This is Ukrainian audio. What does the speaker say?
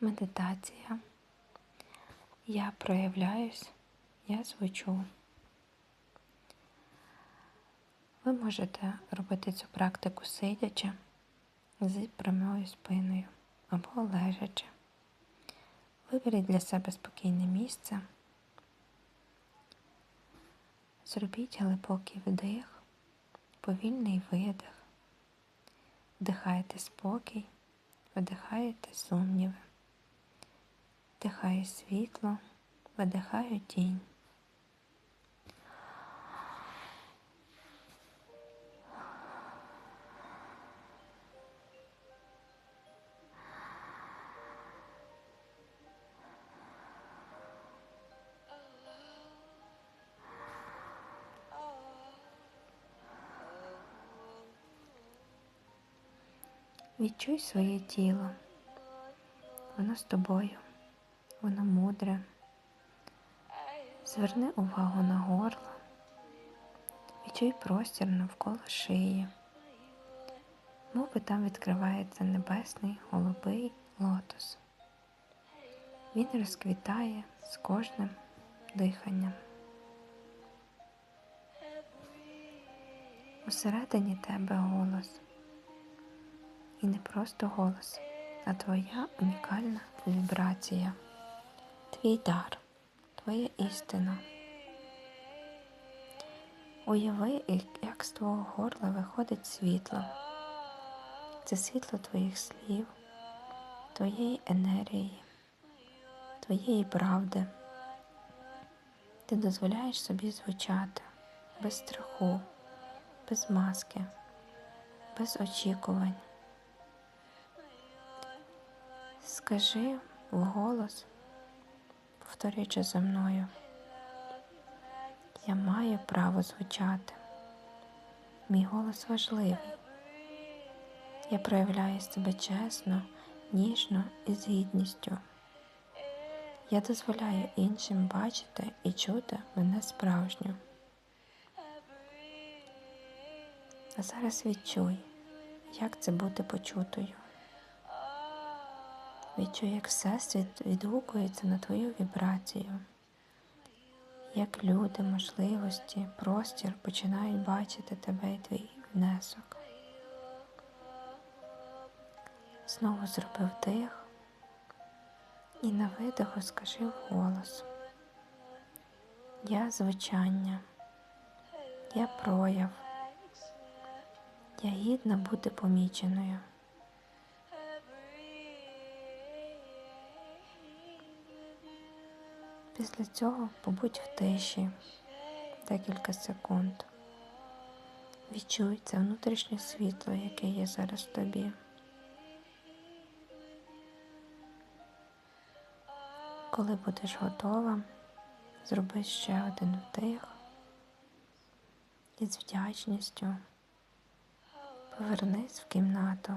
медитація. Я проявляюсь, я звучу. Ви можете робити цю практику сидячи з прямою спиною або лежачи. Виберіть для себе спокійне місце. Зробіть глибокий вдих, повільний видих. Вдихайте спокій, видихаєте сумніви. Вдихаю світло, видихаю тінь. Відчуй своє тіло. Воно з тобою, воно мудре. Зверни увагу на горло. Відчуй простір навколо шиї. Мови там відкривається небесний голубий лотос. Він розквітає з кожним диханням. Усередині тебе голос. І не просто голос, а твоя унікальна вібрація, твій дар, твоя істина. Уяви, як з твого горла виходить світло. Це світло твоїх слів, твоєї енергії, твоєї правди. Ти дозволяєш собі звучати без страху, без маски, без очікувань. Скажи вголос, повторюючи за мною, я маю право звучати. Мій голос важливий. Я проявляю себе чесно, ніжно і з гідністю. Я дозволяю іншим бачити і чути мене справжню. А зараз відчуй, як це бути почутою. Відчуй, як Всесвіт відгукується на твою вібрацію, як люди, можливості, простір починають бачити тебе і твій внесок. Знову зроби вдих і на видиху скажи вголос. Я звучання, я прояв, я гідна бути поміченою. Після цього побудь в тиші декілька секунд. Відчуй це внутрішнє світло, яке є зараз в тобі. Коли будеш готова, зроби ще один вдих і з вдячністю повернись в кімнату.